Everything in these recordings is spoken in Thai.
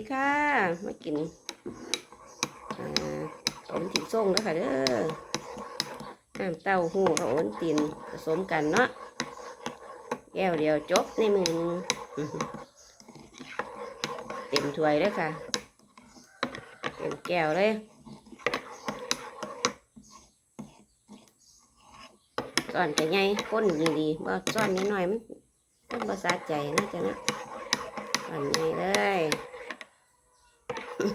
ดีค่ะมากินอ่าขนตินส่งแล้วค่ะเด้อน้ำเต้าหู้กับโอนตินผสมกันเนาะแก้วเดียวจบในมือเต็มถ้วยเลยค่ะ เต็มแก้วเลยซ่อนจะใหญ่ข้นดีดีๆบ่ซ่อนนิดหน่อยมันมันภาษาใจนะจ๊ะนะซ่อนใหญ่เลย นี่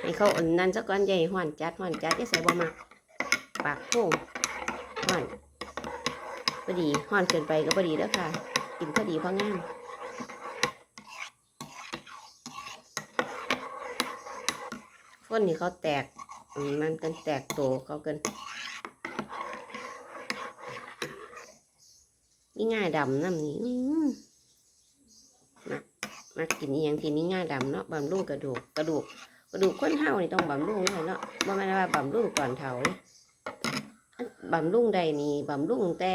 ให้เขาอ่อนนั่นสักก้อนใหญ่ห่อนจัดห่อนจัดจะใส่บ่มักปากโค้งห่อนพอดีห่อนเกินไปก็พอดีแล้วค่ะ กินพอดีพองามฝนนี่เขาแตก มันกันแตกโตเขากิน นี่ง่ายดำน้ำนี่อื้อมากินอหยังที่มีง่าดำเนาะบำรุงกระดูกกระดูกกระดูกคนเฮานี่ต้องบำรุงเลยเนาะบ่แม่นว่าบำรุงก่อนเฒ่าเลยบำรุงได้นี่บำรุงแต่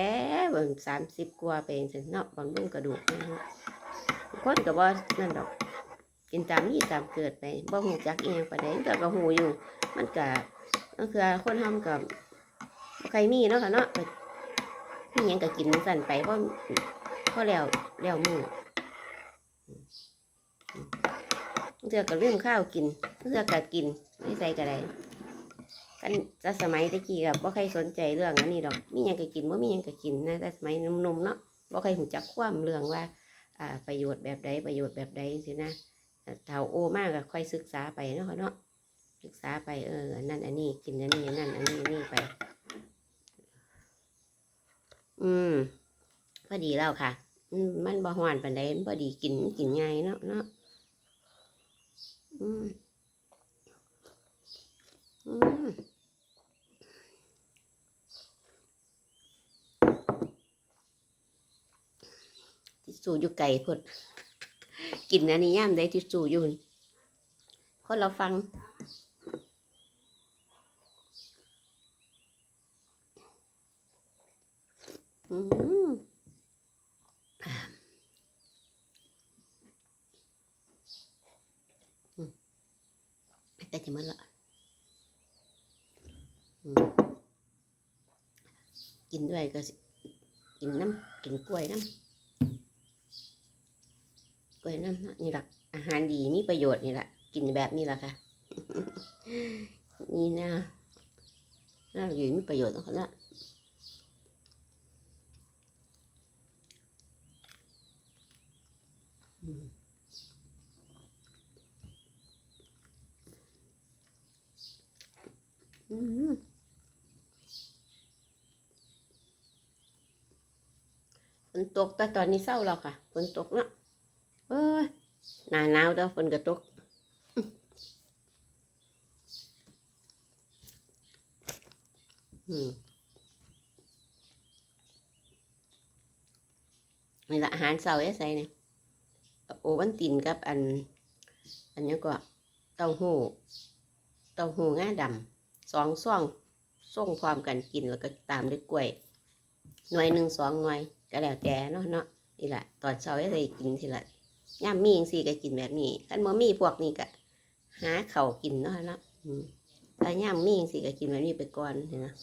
บ่สามสิบกว่าไปเองสิเนาะบำรุงกระดูกนะฮะคนก็บ่นั่นดอก กินตามนี่ตามเกิดไปบ่ฮู้จักอีหยังปานใดแต่ก็ฮู้อยู่ มันก็นั่นคือคนเฮามับ่ใครมีเนาะค่ะเนาะ มียังก็กินสั่นไปเพราะเพอแล้วแล้วมือเทือก็เรื่องข้าวกินเทือก็กินไม่ใส่ก็ได้กันจะสมัยตะกี้กับว่าใครสนใจเรื่องอันนี้ดอกมียังก็กินว่ามียังก็กินนะแต่สมัยนมๆเนาะว่าใครหูจักความเรื่องว่าอ่าประโยชน์แบบใดประโยชน์แบบใดสินะเท่าโอมากก็ค่อยศึกษาไปเนาะเนาะศึกษาไปเอออันนั่นอันนี้กินอันนี้อันนั่นอันนี้นนี้ไป อืมพอดีแล้วค่ะ มันบ่หวานปานใดมันพอดีกินกินง่ายเนาะเนาะอืมอืมทิชชู่อยู่ไก่พดกินอันนี้ย่ามได้ทิชชู่อยู่คนเราฟัง อืม แต่จะมันละอืมกินด้วยก็สิกินน้ำกินกล้วยน้ำกล้วยน้ำนะนี่แหละอาหารดีมีประโยชน์นี่แหละกินแบบนี้แหละค่ะ นี่นะน่าอยู่มีประโยชน์ของเขาละ อืมฝนตกแต่ตอนนี้เศร้าแล้วค่ะฝนตกเนาะเอ้ยหนาหนาวแล้วฝนก็ตกอืมนี่ละอาหารเสาร์ไอ้ใส่เนี่ย โอวันตินกับอัน อันนี้ก็เต้าหู้เต้าหู้ง่าดำสองซ่องส่งความกันกินแล้วก็ตามด้วยกล้วย หน่วยหนึ่งสองหน่วยก็แล้วแต่เนาะเนาะนี่แหละตอนเช้าไอ้ใส่กินทีละย่ามมีจังสี่ก็กินแบบนี้คันบ่มีพวกนี้ก็หาเข่ากินเนาะเนาะถ้าย่ามมีจังสี่ก็กินแบบนี้ไปก่อนเนาะ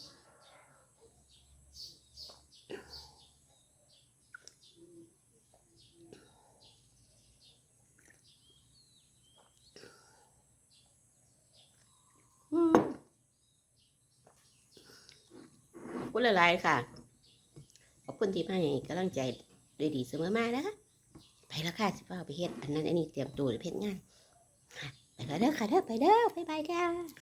อืมขอบ คุณหลายๆค่ะ ขอบคุณที่มาให้กำลังใจด้วยดีเสมอมานะคะไปแล้วค่ะสิพ่อไปเฮ็ดอันนั้นอันนี้เตรียมตัวเฮ็ดงานไปแล้วเด้อค่ะเด้อไปเด้อบ๊ายบายค่ะ